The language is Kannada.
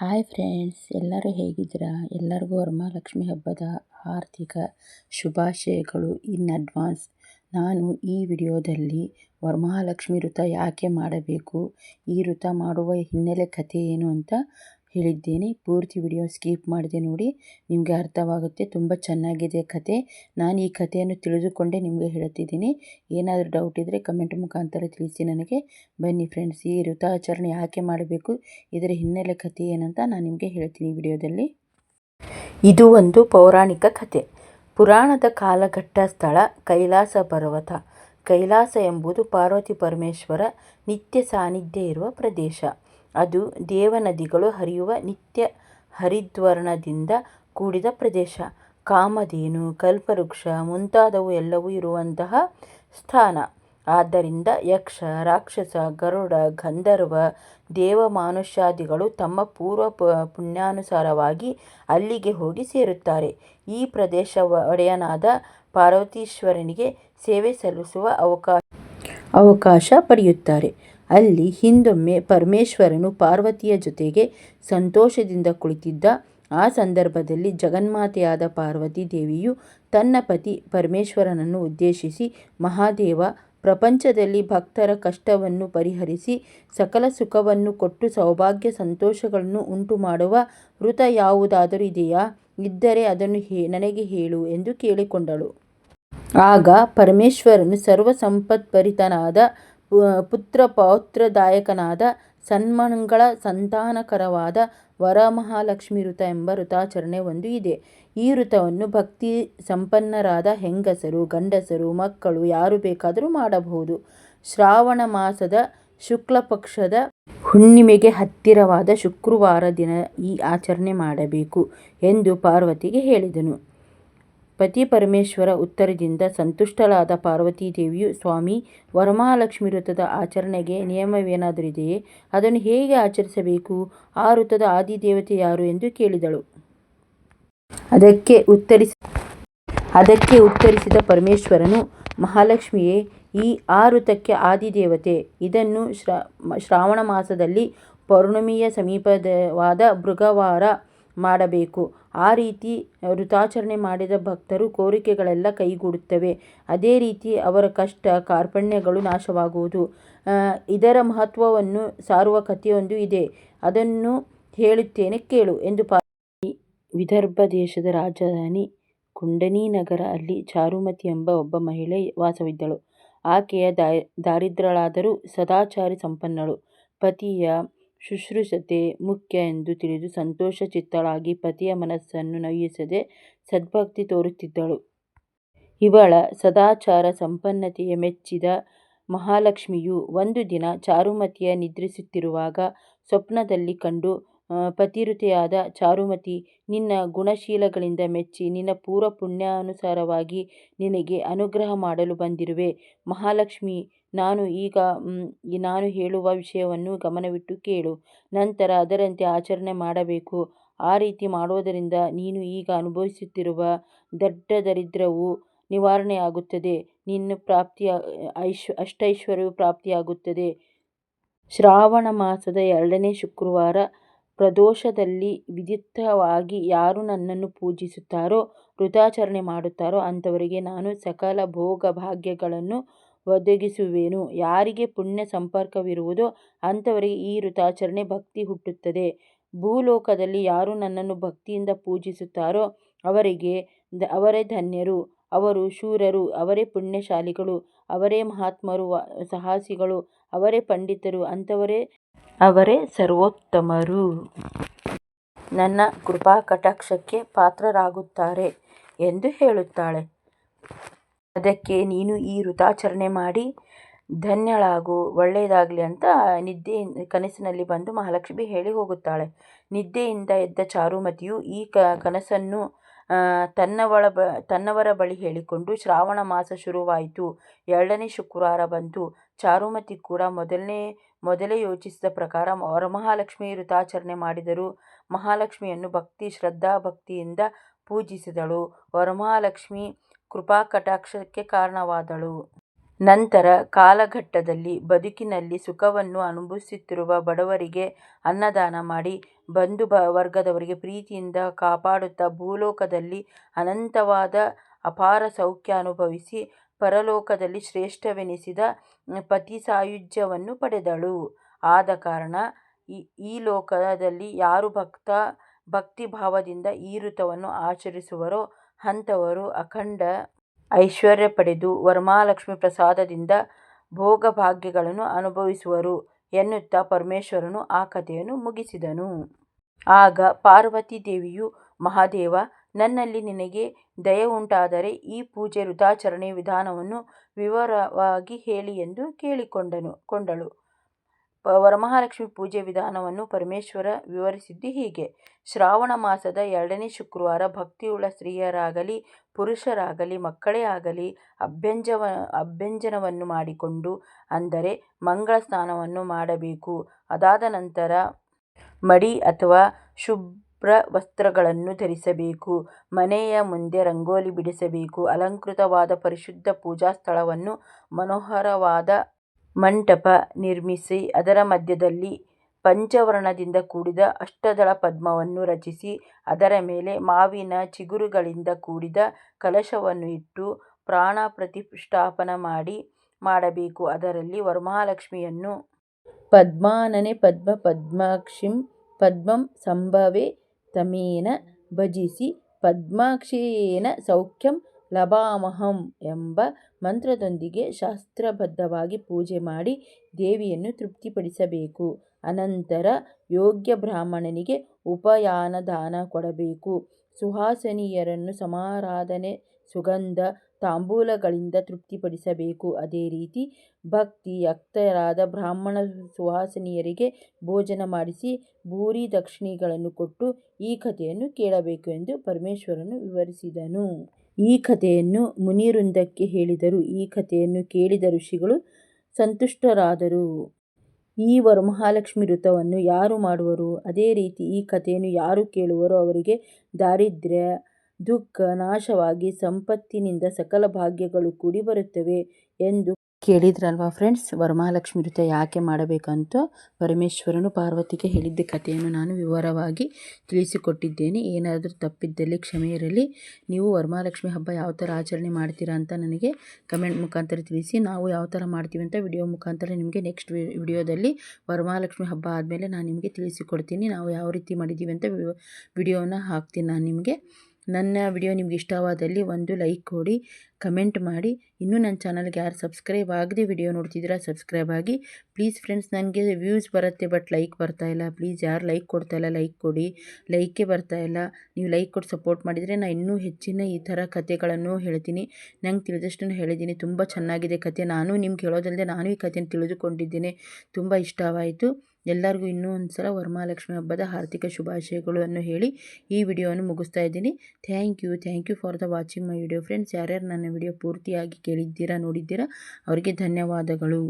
ಹಾಯ್ ಫ್ರೆಂಡ್ಸ್ ಎಲ್ಲರೂ ಹೇಗಿದ್ದೀರಾ? ಎಲ್ಲರಿಗೂ ವರಮಹಾಲಕ್ಷ್ಮಿ ಹಬ್ಬದ ಆರ್ಥಿಕ ಶುಭಾಶಯಗಳು ಇನ್ ಅಡ್ವಾನ್ಸ್. ನಾನು ಈ ವಿಡಿಯೋದಲ್ಲಿ ವರಮಹಾಲಕ್ಷ್ಮಿ ವೃತ ಯಾಕೆ ಮಾಡಬೇಕು, ಈ ವೃತ ಮಾಡುವ ಹಿನ್ನೆಲೆ ಕಥೆ ಏನು ಅಂತ ಹೇಳಿದ್ದೇನೆ. ಪೂರ್ತಿ ವಿಡಿಯೋ ಸ್ಕಿಪ್ ಮಾಡದೆ ನೋಡಿ. ನಿಮಗೆ ಅರ್ಥವಾಗುತ್ತೆ. ತುಂಬ ಚೆನ್ನಾಗಿದೆ ಕತೆ. ನಾನು ಈ ಕಥೆಯನ್ನು ತಿಳಿದುಕೊಂಡೇ ನಿಮಗೆ ಹೇಳುತ್ತಿದ್ದೀನಿ. ಏನಾದರೂ ಡೌಟ್ ಇದ್ದರೆ ಕಮೆಂಟ್ ಮುಖಾಂತರ ತಿಳಿಸಿ ನನಗೆ. ಬನ್ನಿ ಫ್ರೆಂಡ್ಸ್ ಈ ಋತಾಚರಣೆ ಯಾಕೆ ಮಾಡಬೇಕು? ಇದರ ಹಿನ್ನೆಲೆ ಕಥೆ ಏನಂತ ನಾನು ನಿಮಗೆ ಹೇಳ್ತೀನಿ ವಿಡಿಯೋದಲ್ಲಿ. ಇದು ಒಂದು ಪೌರಾಣಿಕ ಕಥೆ. ಪುರಾಣದ ಕಾಲಘಟ್ಟ ಸ್ಥಳ ಕೈಲಾಸ ಪರ್ವತ. ಕೈಲಾಸ ಎಂಬುದು ಪಾರ್ವತಿ ಪರಮೇಶ್ವರ ನಿತ್ಯ ಸಾನ್ನಿಧ್ಯ ಇರುವ ಪ್ರದೇಶ. ಅದು ದೇವನದಿಗಳು ಹರಿಯುವ ನಿತ್ಯ ಹರಿದ್ವರ್ಣದಿಂದ ಕೂಡಿದ ಪ್ರದೇಶ. ಕಾಮಧೇನು, ಕಲ್ಪವೃಕ್ಷ ಮುಂತಾದವು ಎಲ್ಲವೂ ಇರುವಂತಹ ಸ್ಥಾನ. ಆದ್ದರಿಂದ ಯಕ್ಷ, ರಾಕ್ಷಸ, ಗರುಡ, ಗಂಧರ್ವ, ದೇವಮಾನುಷ್ಯಾದಿಗಳು ತಮ್ಮ ಪೂರ್ವ ಪುಣ್ಯಾನುಸಾರವಾಗಿ ಅಲ್ಲಿಗೆ ಹೋಗಿ ಸೇರುತ್ತಾರೆ. ಈ ಪ್ರದೇಶ ಒಡೆಯನಾದ ಪಾರ್ವತೀಶ್ವರನಿಗೆ ಸೇವೆ ಸಲ್ಲಿಸುವ ಅವಕಾಶ ಅವಕಾಶ ಪಡೆಯುತ್ತಾರೆ. ಅಲ್ಲಿ ಹಿಂದೊಮ್ಮೆ ಪರಮೇಶ್ವರನು ಪಾರ್ವತಿಯ ಜೊತೆಗೆ ಸಂತೋಷದಿಂದ ಕುಳಿತಿದ್ದ. ಆ ಸಂದರ್ಭದಲ್ಲಿ ಜಗನ್ಮಾತೆಯಾದ ಪಾರ್ವತಿ ದೇವಿಯು ತನ್ನ ಪತಿ ಪರಮೇಶ್ವರನನ್ನು ಉದ್ದೇಶಿಸಿ ಮಹಾದೇವ, ಪ್ರಪಂಚದಲ್ಲಿ ಭಕ್ತರ ಕಷ್ಟವನ್ನು ಪರಿಹರಿಸಿ ಸಕಲ ಸುಖವನ್ನು ಕೊಟ್ಟು ಸೌಭಾಗ್ಯ ಸಂತೋಷಗಳನ್ನು ಉಂಟು ಮಾಡುವ ವೃತ ಯಾವುದಾದರೂ ಇದೆಯಾ? ಇದ್ದರೆ ಅದನ್ನು ಹೇ, ನನಗೆ ಹೇಳು ಎಂದು ಕೇಳಿಕೊಂಡಳು. ಆಗ ಪರಮೇಶ್ವರನು ಸರ್ವ ಸಂಪತ್ಭರಿತನಾದ ಪುತ್ರ ಪೌತ್ರದಾಯಕನಾದ ಸನ್ಮಂಗಳ ಸಂತಾನಕರವಾದ ವರಮಹಾಲಕ್ಷ್ಮಿ ವ್ರತ ಎಂಬ ವ್ರತಾಚರಣೆ ಒಂದು ಇದೆ. ಈ ವ್ರತವನ್ನು ಭಕ್ತಿ ಸಂಪನ್ನರಾದ ಹೆಂಗಸರು, ಗಂಡಸರು, ಮಕ್ಕಳು ಯಾರು ಬೇಕಾದರೂ ಮಾಡಬಹುದು. ಶ್ರಾವಣ ಮಾಸದ ಶುಕ್ಲ ಪಕ್ಷದ ಹುಣ್ಣಿಮೆಗೆ ಹತ್ತಿರವಾದ ಶುಕ್ರವಾರ ದಿನ ಈ ಆಚರಣೆ ಮಾಡಬೇಕು ಎಂದು ಪಾರ್ವತಿಗೆ ಹೇಳಿದನು. ಪತಿ ಪರಮೇಶ್ವರ ಉತ್ತರದಿಂದ ಸಂತುಷ್ಟಳಾದ ಪಾರ್ವತೀದೇವಿಯು ಸ್ವಾಮಿ, ವರಮಹಾಲಕ್ಷ್ಮಿ ವ್ರತದ ಆಚರಣೆಗೆ ನಿಯಮವೇನಾದರೂ ಇದೆಯೇ? ಅದನ್ನು ಹೇಗೆ ಆಚರಿಸಬೇಕು? ಆ ವ್ರತದ ಆದಿದೇವತೆ ಯಾರು? ಎಂದು ಕೇಳಿದಳು. ಅದಕ್ಕೆ ಉತ್ತರಿಸಿ, ಅದಕ್ಕೆ ಉತ್ತರಿಸಿದ ಪರಮೇಶ್ವರನು, ಮಹಾಲಕ್ಷ್ಮಿಯೇ, ಈ ಆ ಋತಕ್ಕೆ ಆದಿದೇವತೆ. ಇದನ್ನು ಶ್ರಾವಣ ಮಾಸದಲ್ಲಿ ಪೌರ್ಣಮಿಯ ಸಮೀಪದವಾದ ಮೃಗವಾರ ಮಾಡಬೇಕು. ಆ ರೀತಿ ಋತಾಚರಣೆ ಮಾಡಿದ ಭಕ್ತರು ಕೋರಿಕೆಗಳೆಲ್ಲ ಕೈಗೂಡುತ್ತವೆ. ಅದೇ ರೀತಿ ಅವರ ಕಷ್ಟ, ಕಾರ್ಪಣ್ಯಗಳು ನಾಶವಾಗುವುದು. ಇದರ ಮಹತ್ವವನ್ನು ಸಾರುವ ಕಥೆಯೊಂದು ಇದೆ. ಅದನ್ನು ಹೇಳುತ್ತೇನೆ ಕೇಳು ಎಂದು ಪಾ ವಿದರ್ಭ ದೇಶದ ರಾಜಧಾನಿ ಕುಂಡಲಿನಗರ ಅಲ್ಲಿ ಚಾರುಮತಿ ಎಂಬ ಒಬ್ಬ ಮಹಿಳೆ ವಾಸವಿದ್ದಳು. ಆಕೆಯ ದಾರಿದ್ರಳಾದರೂ ಸದಾಚಾರಿ ಸಂಪನ್ನಳು. ಪತಿಯ ಶುಶ್ರೂಷತೆ ಮುಖ್ಯ ಎಂದು ತಿಳಿದು ಸಂತೋಷ ಚಿತ್ತಳಾಗಿ ಪತಿಯ ಮನಸ್ಸನ್ನು ನೋಯಿಸದೆ ಸದ್ಭಕ್ತಿ ತೋರುತ್ತಿದ್ದಳು. ಇವಳ ಸದಾಚಾರ ಸಂಪನ್ನತೆಯ ಮೆಚ್ಚಿದ ಮಹಾಲಕ್ಷ್ಮಿಯು ಒಂದು ದಿನ ಚಾರುಮತಿಯ ನಿದ್ರಿಸುತ್ತಿರುವಾಗ ಸ್ವಪ್ನದಲ್ಲಿ ಕಂಡು ಪತಿವ್ರತೆಯಾದ ಚಾರುಮತಿ, ನಿನ್ನ ಗುಣಶೀಲಗಳಿಂದ ಮೆಚ್ಚಿ ನಿನ್ನ ಪೂರ್ವ ಪುಣ್ಯಾನುಸಾರವಾಗಿ ನಿನಗೆ ಅನುಗ್ರಹ ಮಾಡಲು ಬಂದಿರುವೆ. ಮಹಾಲಕ್ಷ್ಮಿ ನಾನು ಈಗ ನಾನು ಹೇಳುವ ವಿಷಯವನ್ನು ಗಮನವಿಟ್ಟು ಕೇಳು. ನಂತರ ಅದರಂತೆ ಆಚರಣೆ ಮಾಡಬೇಕು. ಆ ರೀತಿ ಮಾಡುವುದರಿಂದ ನೀನು ಈಗ ಅನುಭವಿಸುತ್ತಿರುವ ದಡ್ಡ ದರಿದ್ರವು ನಿವಾರಣೆಯಾಗುತ್ತದೆ. ನಿನ್ನ ಪ್ರಾಪ್ತಿಯ ಅಷ್ಟೈಶ್ವರ್ಯವು ಪ್ರಾಪ್ತಿಯಾಗುತ್ತದೆ. ಶ್ರಾವಣ ಮಾಸದ ಎರಡನೇ ಶುಕ್ರವಾರ ಪ್ರದೋಷದಲ್ಲಿ ವಿಧಿವತ್ತಾಗಿ ಯಾರು ನನ್ನನ್ನು ಪೂಜಿಸುತ್ತಾರೋ ವೃತಾಚರಣೆ ಮಾಡುತ್ತಾರೋ ಅಂಥವರಿಗೆ ನಾನು ಸಕಲ ಭೋಗ ಭಾಗ್ಯಗಳನ್ನು ಒದಗಿಸುವೆನು. ಯಾರಿಗೆ ಪುಣ್ಯ ಸಂಪರ್ಕವಿರುವುದೋ ಅಂಥವರಿಗೆ ಈ ಋತಾಚರಣೆ ಭಕ್ತಿ ಹುಟ್ಟುತ್ತದೆ. ಭೂಲೋಕದಲ್ಲಿ ಯಾರು ನನ್ನನ್ನು ಭಕ್ತಿಯಿಂದ ಪೂಜಿಸುತ್ತಾರೋ ಅವರಿಗೆ ಅವರೇ ಧನ್ಯರು. ಅವರು ಶೂರರು, ಅವರೇ ಪುಣ್ಯಶಾಲಿಗಳು, ಅವರೇ ಮಹಾತ್ಮರು ಸಾಹಸಿಗಳು, ಅವರೇ ಪಂಡಿತರು, ಅಂಥವರೇ, ಅವರೇ ಸರ್ವೋತ್ತಮರು. ನನ್ನ ಕೃಪಾಕಟಾಕ್ಷಕ್ಕೆ ಪಾತ್ರರಾಗುತ್ತಾರೆ ಎಂದು ಹೇಳುತ್ತಾಳೆ. ಅದಕ್ಕೆ ನೀನು ಈ ವೃತಾಚರಣೆ ಮಾಡಿ ಧನ್ಯಳಾಗು, ಒಳ್ಳೆಯದಾಗಲಿ ಅಂತ ನಿದ್ದೆ ಕನಸಿನಲ್ಲಿ ಬಂದು ಮಹಾಲಕ್ಷ್ಮಿ ಹೇಳಿ ಹೋಗುತ್ತಾಳೆ. ನಿದ್ದೆಯಿಂದ ಎದ್ದ ಚಾರುಮತಿಯು ಈ ಕನಸನ್ನು ತನ್ನವಳ ಬ, ತನ್ನವರ ಬಳಿ ಹೇಳಿಕೊಂಡು ಶ್ರಾವಣ ಮಾಸ ಶುರುವಾಯಿತು. ಎರಡನೇ ಶುಕ್ರವಾರ ಬಂತು. ಚಾರುಮತಿ ಕೂಡ ಮೊದಲನೇ, ಮೊದಲೇ ಯೋಚಿಸಿದ ಪ್ರಕಾರ ವರಮಹಾಲಕ್ಷ್ಮಿ ವೃತಾಚರಣೆ ಮಾಡಿದರು ಮಹಾಲಕ್ಷ್ಮಿಯನ್ನು ಭಕ್ತಿ, ಶ್ರದ್ಧಾ ಭಕ್ತಿಯಿಂದ ಪೂಜಿಸಿದಳು. ವರಮಹಾಲಕ್ಷ್ಮಿ ಕೃಪಾಕಟಾಕ್ಷಕ್ಕೆ ಕಾರಣವಾದಳು ನಂತರ ಕಾಲಘಟ್ಟದಲ್ಲಿ ಬದುಕಿನಲ್ಲಿ ಸುಖವನ್ನು ಅನುಭವಿಸುತ್ತಿರುವ ಬಡವರಿಗೆ ಅನ್ನದಾನ ಮಾಡಿ, ಬಂಧು ವರ್ಗದವರಿಗೆ ಪ್ರೀತಿಯಿಂದ ಕಾಪಾಡುತ್ತಾ ಭೂಲೋಕದಲ್ಲಿ ಅನಂತವಾದ ಅಪಾರ ಸೌಖ್ಯ ಅನುಭವಿಸಿ, ಪರಲೋಕದಲ್ಲಿ ಶ್ರೇಷ್ಠವೆನಿಸಿದ ಪತಿಸಾಯುಜ್ಯವನ್ನು ಪಡೆದಳು. ಆದ ಕಾರಣ ಈ ಲೋಕದಲ್ಲಿ ಯಾರು ಭಕ್ತ ಭಕ್ತಿಭಾವದಿಂದ ಈ ಋತವನ್ನು ಆಚರಿಸುವರೋ ಅಂಥವರು ಅಖಂಡ ಐಶ್ವರ್ಯ ಪಡೆದು ವರ್ಮಾಲಕ್ಷ್ಮಿ ಪ್ರಸಾದದಿಂದ ಭೋಗಭಾಗ್ಯಗಳನ್ನು ಅನುಭವಿಸುವರು ಎನ್ನುತ್ತಾ ಪರಮೇಶ್ವರನು ಆ ಕಥೆಯನ್ನು ಮುಗಿಸಿದನು. ಆಗ ಪಾರ್ವತಿ ದೇವಿಯು ಮಹಾದೇವ, ನನ್ನಲ್ಲಿ ನಿನಗೆ ದಯವುಂಟಾದರೆ ಈ ಪೂಜೆ ವೃತಾಚರಣೆ ವಿಧಾನವನ್ನು ವಿವರವಾಗಿ ಹೇಳಿ ಎಂದು ಕೇಳಿಕೊಂಡಳು. ವರಮಹಾಲಕ್ಷ್ಮೀ ಪೂಜೆ ವಿಧಾನವನ್ನು ಪರಮೇಶ್ವರ ವಿವರಿಸಿದ್ದು ಹೀಗೆ. ಶ್ರಾವಣ ಮಾಸದ ಎರಡನೇ ಶುಕ್ರವಾರ ಭಕ್ತಿಯುಳ್ಳ ಸ್ತ್ರೀಯರಾಗಲಿ, ಪುರುಷರಾಗಲಿ, ಮಕ್ಕಳೇ ಆಗಲಿ ಅಭ್ಯಂಜವ, ಅಭ್ಯಂಜನವನ್ನು ಮಾಡಿಕೊಂಡು ಅಂದರೆ ಮಂಗಳ ಸ್ನಾನವನ್ನು ಮಾಡಬೇಕು. ಅದಾದ ನಂತರ ಮಡಿ ಅಥವಾ ಶುಭ್ರ ವಸ್ತ್ರಗಳನ್ನು ಧರಿಸಬೇಕು. ಮನೆಯ ಮುಂದೆ ರಂಗೋಲಿ ಬಿಡಿಸಬೇಕು. ಅಲಂಕೃತವಾದ ಪರಿಶುದ್ಧ ಪೂಜಾ ಸ್ಥಳವನ್ನು ಮನೋಹರವಾದ ಮಂಟಪ ನಿರ್ಮಿಸಿ ಅದರ ಮಧ್ಯದಲ್ಲಿ ಪಂಚವರ್ಣದಿಂದ ಕೂಡಿದ ಅಷ್ಟದಳ ಪದ್ಮವನ್ನು ರಚಿಸಿ, ಅದರ ಮೇಲೆ ಮಾವಿನ ಚಿಗುರುಗಳಿಂದ ಕೂಡಿದ ಕಲಶವನ್ನು ಇಟ್ಟು ಪ್ರಾಣ ಪ್ರತಿಷ್ಠಾಪನ ಮಾಡಿ ಮಾಡಬೇಕು. ಅದರಲ್ಲಿ ವರಮಹಾಲಕ್ಷ್ಮಿಯನ್ನು ಪದ್ಮಾನನೆ ಪದ್ಮ ಪದ್ಮಾಕ್ಷಿಂ ಪದ್ಮಂ ಸಂಭವೇ ತಮೇನ ಭಜಿಸಿ ಪದ್ಮಾಕ್ಷೇನ ಸೌಖ್ಯಂ ಲಭಾಮಹಂ ಎಂಬ ಮಂತ್ರದೊಂದಿಗೆ ಶಾಸ್ತ್ರಬದ್ಧವಾಗಿ ಪೂಜೆ ಮಾಡಿ ದೇವಿಯನ್ನು ತೃಪ್ತಿಪಡಿಸಬೇಕು. ಅನಂತರ ಯೋಗ್ಯ ಬ್ರಾಹ್ಮಣನಿಗೆ ಉಪಯಾನ ದಾನ ಕೊಡಬೇಕು. ಸುಹಾಸನೀಯರನ್ನು ಸಮಾರಾಧನೆ, ಸುಗಂಧ, ತಾಂಬೂಲಗಳಿಂದ ತೃಪ್ತಿಪಡಿಸಬೇಕು. ಅದೇ ರೀತಿ ಭಕ್ತಿ ಅಕ್ತರಾದ ಬ್ರಾಹ್ಮಣ ಸುಹಾಸನೀಯರಿಗೆ ಭೋಜನ ಮಾಡಿಸಿ ಭೂರಿ ದಕ್ಷಿಣೆಗಳನ್ನು ಕೊಟ್ಟು ಈ ಕಥೆಯನ್ನು ಕೇಳಬೇಕು ಎಂದು ಪರಮೇಶ್ವರನು ವಿವರಿಸಿದನು. ಈ ಕಥೆಯನ್ನು ಮುನಿವೃಂದಕ್ಕೆ ಹೇಳಿದರು. ಈ ಕಥೆಯನ್ನು ಕೇಳಿದ ಋಷಿಗಳು ಸಂತುಷ್ಟರಾದರು. ಈ ವರ್ಮಹಾಲಕ್ಷ್ಮಿ ವೃತವನ್ನು ಯಾರು ಮಾಡುವರು ಅದೇ ರೀತಿ ಈ ಕಥೆಯನ್ನು ಯಾರು ಕೇಳುವರೋ ಅವರಿಗೆ ದಾರಿದ್ರ್ಯ, ದುಃಖ ನಾಶವಾಗಿ ಸಂಪತ್ತಿನಿಂದ ಸಕಲ ಭಾಗ್ಯಗಳು ಕೂಡಿ ಬರುತ್ತವೆ ಎಂದು ಕೇಳಿದ್ರಲ್ವಾ ಫ್ರೆಂಡ್ಸ್. ವರಮಹಾಲಕ್ಷ್ಮಿ ವ್ರತ ಯಾಕೆ ಮಾಡಬೇಕಂತ ಪರಮೇಶ್ವರನು ಪಾರ್ವತಿಗೆ ಹೇಳಿದ್ದ ಕಥೆಯನ್ನು ನಾನು ವಿವರವಾಗಿ ತಿಳಿಸಿಕೊಟ್ಟಿದ್ದೇನೆ. ಏನಾದರೂ ತಪ್ಪಿದ್ದಲ್ಲಿ ಕ್ಷಮೆ ಇರಲಿ. ನೀವು ವರಮಹಾಲಕ್ಷ್ಮಿ ಹಬ್ಬ ಯಾವ ಥರ ಆಚರಣೆ ಮಾಡ್ತೀರಾ ಅಂತ ನನಗೆ ಕಮೆಂಟ್ ಮುಖಾಂತರ ತಿಳಿಸಿ. ನಾವು ಯಾವ ಥರ ಮಾಡ್ತೀವಿ ಅಂತ ವಿಡಿಯೋ ಮುಖಾಂತರ ನಿಮಗೆ ನೆಕ್ಸ್ಟ್ ವಿಡಿಯೋದಲ್ಲಿ ವರಮಹಾಲಕ್ಷ್ಮಿ ಹಬ್ಬ ಆದಮೇಲೆ ನಾನು ನಿಮಗೆ ತಿಳಿಸಿಕೊಡ್ತೀನಿ. ನಾವು ಯಾವ ರೀತಿ ಮಾಡಿದ್ದೀವಿ ಅಂತ ವಿಡಿಯೋನ ಹಾಕ್ತೀನಿ ನಾನು ನಿಮಗೆ. ನನ್ನ ವಿಡಿಯೋ ನಿಮ್ಗೆ ಇಷ್ಟವಾದಲ್ಲಿ ಒಂದು ಲೈಕ್ ಕೊಡಿ, ಕಮೆಂಟ್ ಮಾಡಿ. ಇನ್ನೂ ನನ್ನ ಚಾನಲ್ಗೆ ಯಾರು ಸಬ್ಸ್ಕ್ರೈಬ್ ಆಗದೆ ವಿಡಿಯೋ ನೋಡ್ತಿದ್ದೀರಾ ಸಬ್ಸ್ಕ್ರೈಬ್ ಆಗಿ. ಪ್ಲೀಸ್ ಫ್ರೆಂಡ್ಸ್ ನನಗೆ ವ್ಯೂಸ್ ಬರುತ್ತೆ ಬಟ್ ಲೈಕ್ ಬರ್ತಾ ಇಲ್ಲ ಪ್ಲೀಸ್ ಯಾರು ಲೈಕ್ ಕೊಡ್ತಾಯಿಲ್ಲ ಲೈಕ್ ಕೊಡಿ. ಲೈಕೇ ಇಲ್ಲ ನೀವು ಲೈಕ್ ಕೊಟ್ಟು ಸಪೋರ್ಟ್ ಮಾಡಿದರೆ ನಾನು ಇನ್ನೂ ಹೆಚ್ಚಿನ ಈ ಥರ ಕಥೆಗಳನ್ನು ಹೇಳ್ತೀನಿ. ನಂಗೆ ತಿಳಿದಷ್ಟನ್ನು ಹೇಳಿದ್ದೀನಿ. ತುಂಬ ಚೆನ್ನಾಗಿದೆ ಕತೆ ನಾನು ನಿಮ್ಗೆ ಹೇಳೋದಲ್ಲದೆ ನಾನು ಈ ಕಥೆನ ತಿಳಿದುಕೊಂಡಿದ್ದೇನೆ. ತುಂಬ ಇಷ್ಟವಾಯಿತು. ಎಲ್ಲರಿಗೂ ಇನ್ನೂ ಒಂದು ಸಲ ವರಮಹಾಲಕ್ಷ್ಮಿ ಹಬ್ಬದ ಹಾರ್ದಿಕ ಶುಭಾಶಯಗಳನ್ನು ಹೇಳಿ ಈ ವಿಡಿಯೋವನ್ನು ಮುಗಿಸ್ತಾ ಇದ್ದೀನಿ. Thank you thank you for the watching my video friends. ಯಾರ್ಯಾರು ನನ್ನ ವಿಡಿಯೋ ಪೂರ್ತಿಯಾಗಿ ಕೇಳಿದ್ದೀರಾ, ನೋಡಿದ್ದೀರಾ, ಅವರಿಗೆ ಧನ್ಯವಾದಗಳು.